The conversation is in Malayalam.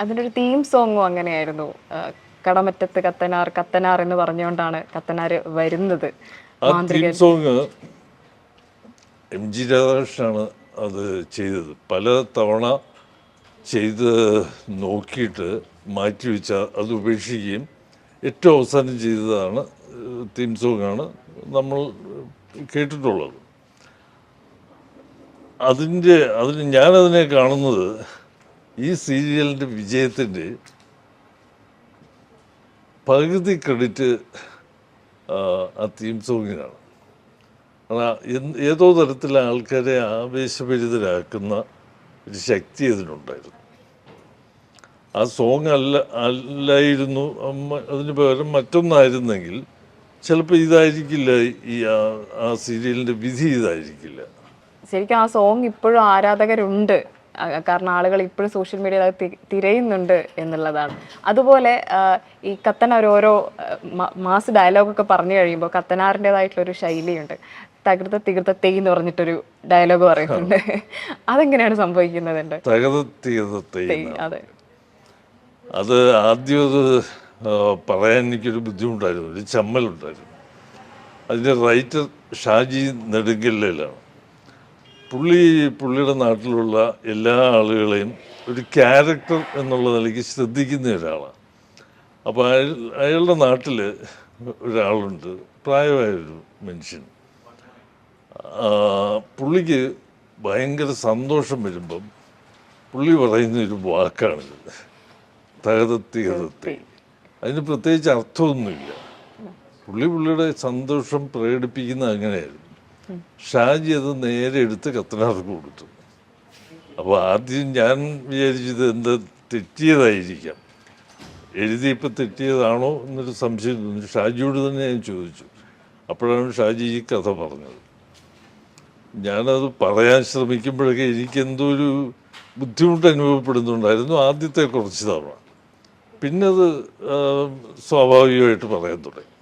അതിന്റെ ഒരു തീം സോങ്ങും അങ്ങനെയായിരുന്നു. കടമറ്റത്ത് കത്തനാർ കത്തനാർ എന്ന് പറഞ്ഞുകൊണ്ടാണ് കത്തനാർ വരുന്നത്. ആ തീം സോങ് എം ജി രാധാകൃഷ്ണനാണ് അത് ചെയ്തത്. പല തവണ ചെയ്ത് നോക്കിയിട്ട് മാറ്റി വെച്ച അത് ഉപേക്ഷിക്കുകയും ഏറ്റവും അവസാനം ചെയ്തതാണ് തീം സോങ്ങാണ് നമ്മൾ കേട്ടിട്ടുള്ളത്. അതിന്റെ അതിന് ഞാനതിനെ കാണുന്നത് ഈ സീരിയലിന്റെ വിജയത്തിന്റെ പകുതി ക്രെഡിറ്റ് ആ തീം സോങ്ങിനാണ് ഏതോ തരത്തിൽ ആൾക്കാരെ ആവേശഭരിതരാക്കുന്ന ഒരു ശക്തി അതിനുണ്ടായിരുന്നു ആ സോങ് അല്ല അല്ലായിരുന്നു അതിന് പകരം മറ്റൊന്നായിരുന്നെങ്കിൽ ചിലപ്പോൾ ഇതായിരിക്കില്ല ഈ ആ- സീരിയലിന്റെ വിധി ഇതായിരിക്കില്ല. ശരിക്കും ആ സോങ് ഇപ്പോഴും ആരാധകരുണ്ട്. കാരണം ആളുകൾ ഇപ്പോഴും സോഷ്യൽ മീഡിയയിൽ അത് തിരയുന്നുണ്ട് എന്നുള്ളതാണ്. അതുപോലെ ഈ കത്തനാർ ഓരോ മാസ് ഡയലോഗൊക്കെ പറഞ്ഞു കഴിയുമ്പോൾ കത്തനാറിന്റെതായിട്ടുള്ളൊരു ശൈലിയുണ്ട്. തകൃത തികൃത തെയ് എന്ന് പറഞ്ഞിട്ടൊരു ഡയലോഗ് പറയുന്നുണ്ട്. അതെങ്ങനെയാണ് സംഭവിക്കുന്നത് അതെ. അത് ആദ്യം അത് പറയാൻ എനിക്കൊരു ബുദ്ധിമുട്ടായിരുന്നു. ഒരു ചമ്മലുണ്ടായിരുന്നു. അതിന്റെ റൈറ്റർ ഷാജി നെടുങ്കല്ലിലാണ്. പുള്ളി പുള്ളിയുടെ നാട്ടിലുള്ള എല്ലാ ആളുകളെയും ഒരു ക്യാരക്ടർ എന്നുള്ള നിലയ്ക്ക് ശ്രദ്ധിക്കുന്ന ഒരാളാണ്. അപ്പോൾ അയാൾ അയാളുടെ നാട്ടിൽ ഒരാളുണ്ട് പ്രായമായൊരു മനുഷ്യൻ. പുള്ളിക്ക് ഭയങ്കര സന്തോഷം വരുമ്പം പുള്ളി പറയുന്ന ഒരു വാക്കാണിത്. തകതത്തി കതത്തി അതിന് പ്രത്യേകിച്ച് അർത്ഥമൊന്നുമില്ല. പുള്ളി പുള്ളിയുടെ സന്തോഷം പ്രകടിപ്പിക്കുന്ന അങ്ങനെയായിരുന്നു. ഷാജി അത് നേരെ എടുത്ത് കത്തനാർക്ക് കൊടുത്തു. അപ്പോൾ ആദ്യം ഞാൻ വിചാരിച്ചത് എന്താ തെറ്റിയതായിരിക്കാം. എഴുതിയപ്പോൾ തെറ്റിയതാണോ എന്നൊരു സംശയം തോന്നി. ഷാജിയോട് തന്നെ ഞാൻ ചോദിച്ചു. അപ്പോഴാണ് ഷാജി ഈ കഥ പറഞ്ഞത്. ഞാനത് പറയാൻ ശ്രമിക്കുമ്പോഴൊക്കെ എനിക്കെന്തോ ഒരു ബുദ്ധിമുട്ട് അനുഭവപ്പെടുന്നുണ്ടായിരുന്നു. ആദ്യത്തെ കുറച്ച് തവണ. പിന്നെ അത് സ്വാഭാവികമായിട്ട് പറയാൻ തുടങ്ങി.